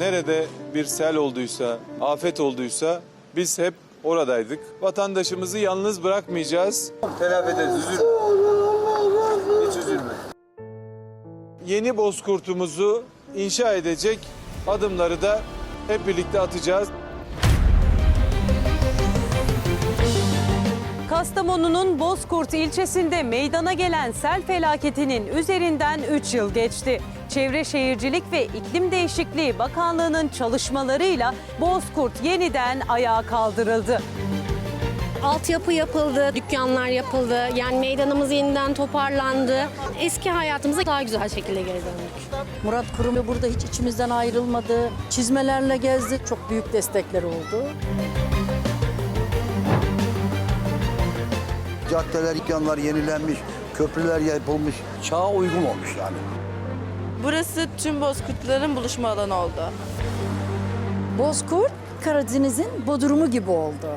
Nerede bir sel olduysa, afet olduysa biz hep oradaydık. Vatandaşımızı yalnız bırakmayacağız. Telafi ederiz, üzülme. Hiç üzülme. Yeni bozkurtumuzu inşa edecek adımları da hep birlikte atacağız. Kastamonu'nun Bozkurt ilçesinde meydana gelen sel felaketinin üzerinden 3 yıl geçti. Çevre Şehircilik ve İklim Değişikliği Bakanlığı'nın çalışmalarıyla Bozkurt yeniden ayağa kaldırıldı. Altyapı yapıldı, dükkanlar yapıldı. Yani meydanımız yeniden toparlandı. Eski hayatımıza daha güzel şekilde geri döndük. Murat Kurum burada hiç içimizden ayrılmadı. Çizmelerle gezdi. Çok büyük destekler oldu. Caddeler, dükkanlar yenilenmiş, köprüler yapılmış, çağa uygun olmuş yani. Burası tüm bozkurtların buluşma alanı oldu. Bozkurt Karadeniz'in Bodrum'u gibi oldu.